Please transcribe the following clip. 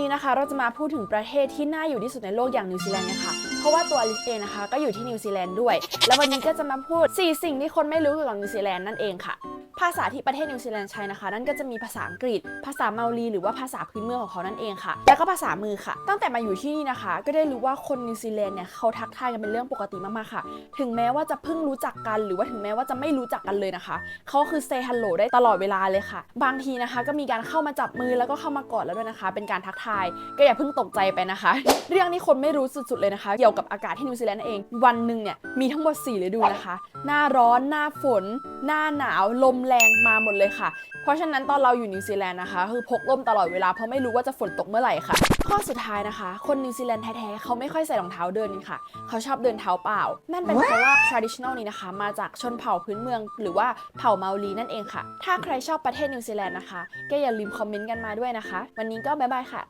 นี้นะคะเราจะมาพูดถึงประเทศที่น่าอยู่ที่สุดในโลกอย่างนิวซีแลนด์นี่ยค่ะเพราะว่าตัวอลิสเองนะคะ ก็อยู่ที่นิวซีแลนด์ด้วย แล้ววันนี้ก็จะมาพูด 4 สิ่งที่คนไม่รู้เกี่ยวกับนิวซีแลนด์นั่นเองค่ะภาษาที่ประเทศนิวซีแลนด์ใช้นะคะ นั่นก็จะมีภาษาอังกฤษ ภาษาเมาลีหรือว่าภาษาพื้นเมืองของเขานั่นเองค่ะ แล้วก็ภาษามือค่ะ ตั้งแต่มาอยู่ที่นี่นะคะ ก็ได้รู้ว่าคนนิวซีแลนด์เนี่ยเขาทักทายกันเป็นเรื่องปกติมากๆค่ะ ถึงแม้ว่าจะเพิ่งรู้จักกัน หรือว่าถึงแม้ว่าจะไม่รู้จักกันเลยนะคะเขาคือ say hello ได้ตลอดเวลาเลยค่ะ บางทีนะคะ ก็มีการเข้ามาจับมือแล้วก็เข้ามากอดแล้วด้วยนะคะ เป็นการทักทาย ก็อย่าเพิ่งตกใจไปนะคะ เรื่องนี้คนไม่รู้สุดๆเลยนะคะ เกี่ยวกับอากาศที่นิวซีแลนด์นั่นเอง วันหนึ่งเนี่ยมีทั้งหมด4ฤดูนะคะ หน้าร้อน หน้าฝน หน้าหนาว ลมแรงมาหมดเลยค่ะ เพราะฉะนั้นตอนเราอยู่นิวซีแลนด์นะคะ คือพกร่มตลอดเวลาเพราะไม่รู้ว่าจะฝนตกเมื่อไหร่ค่ะ ข้อสุดท้ายนะคะ คนนิวซีแลนด์แท้ๆเขาไม่ค่อยใส่รองเท้าเดินกันค่ะ เขาชอบเดินเท้าเปล่า นั่นเป็นเพราะว่า traditional นี้นะคะ มาจากชนเผ่าพื้นเมืองหรือว่าเผ่าเมาลีนั่นเองค่ะ ถ้าใครชอบประเทศนิวซีแลนด์นะคะ ก็อย่าลืมคอมเมนต์กันมาด้วยนะคะ วันนี้ก็บ๊ายบายค่ะ